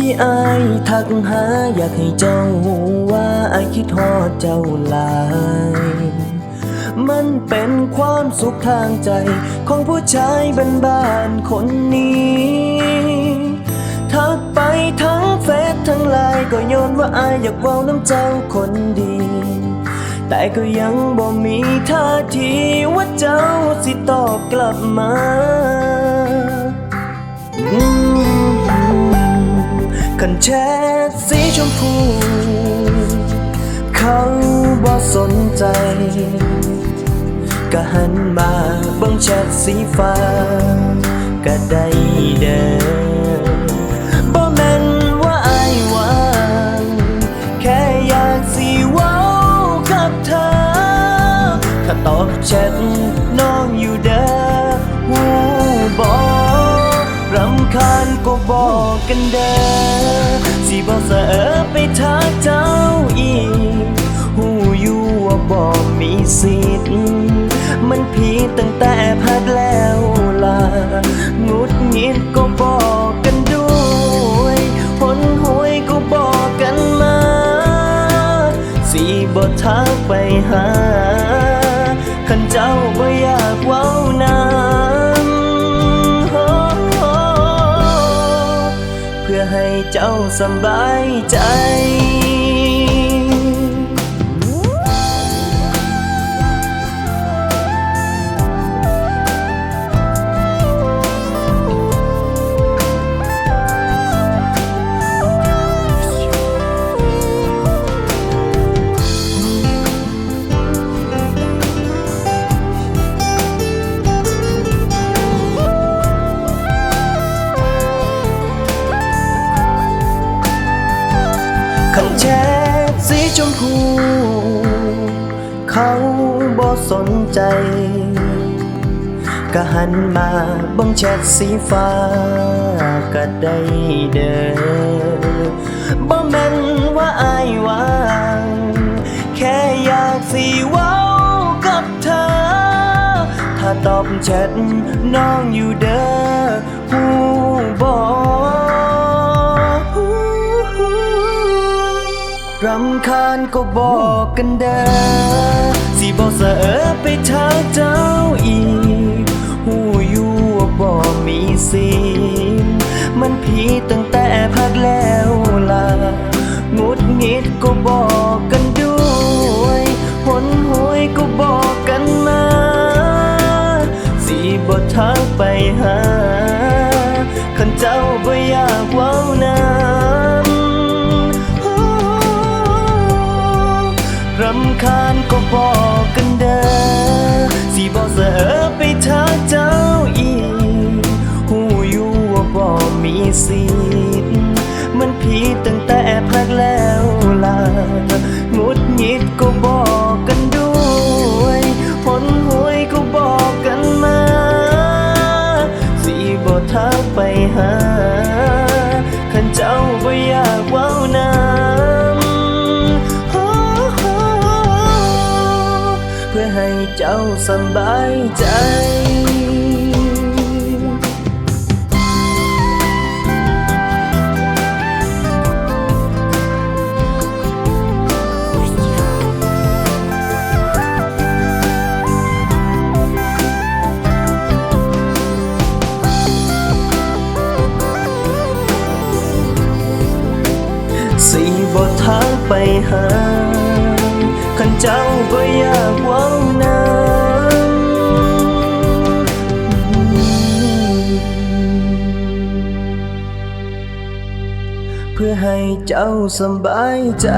ที่อายทักหาอยากให้เจ้าว่าอายคิดฮอดเจ้าหลาย มันเป็นความสุขทางใจ ของผู้ชายบ้านๆคนนี้ ทักไปทั้งเฟซทั้งไลน์ก็โยนว่าอายอยากเว้าน้ำเจ้าคนดี แต่ก็ยังบ่มีท่าทีว่าเจ้าสิตอบกลับมา คันแชทสีชมพู เขาบ่สนใจ ก็หันมาบิ่งแชทสีฟ้า ก็ได้เด้อบ่แม่นว่าไอายวางแค่อยากสิเว้ากับเธอ ถ้าตอบแชท บอกกันเด้อสิบอกเสอไปทักเจ้าอีกหูอยู่ว่าบ่มีสิทธิ์มันผิดตั้งแต่พัดแล้วล่ะงุดงิดก็บอกกันด้วยหนหวยก็บอกกันมาสีบ่ทักไปหาคันเจ้าบ่อยากเว้านำ ให้เจ้าสบายใจ ชมพูเขาบ่สนใจก็หันมาบังแชทสีฟ้าก็ได้เด้อบ่แม่นว่าอายว่างแค่อยากสิเว้ากับเธอ ถ้าตอบแชทน้องอยู่เด้อหูบอก รำคาญก็บอกกันเด้อสิบอกเสอไปทักเจ้าอีกหูอยู่ว่าบ่มีสิมันผิดตั้งแต่พักแล้วล่ะงุดงิดก็บอกกันด้วยหนหวยก็บอกกันมา สิบ่ทักไปหาคันเจ้าบ่อยากว้านำ บอกเสอไปทักเจ้าอีกหูอยู่ว่าบ่มีสิทธิ์มันผิดตั้งแต่พักแล้วล่ะงุดหงิดก็บอกกันด้วยหนหวยก็บอกกันมา สิบ่ทักไปหาคันเจ้าบ่อยากเว้านำ เพื่อให้เจ้าสบายใจ นเจ้าก็อยากว่านำเพื่อให้เจ้าสบายใจ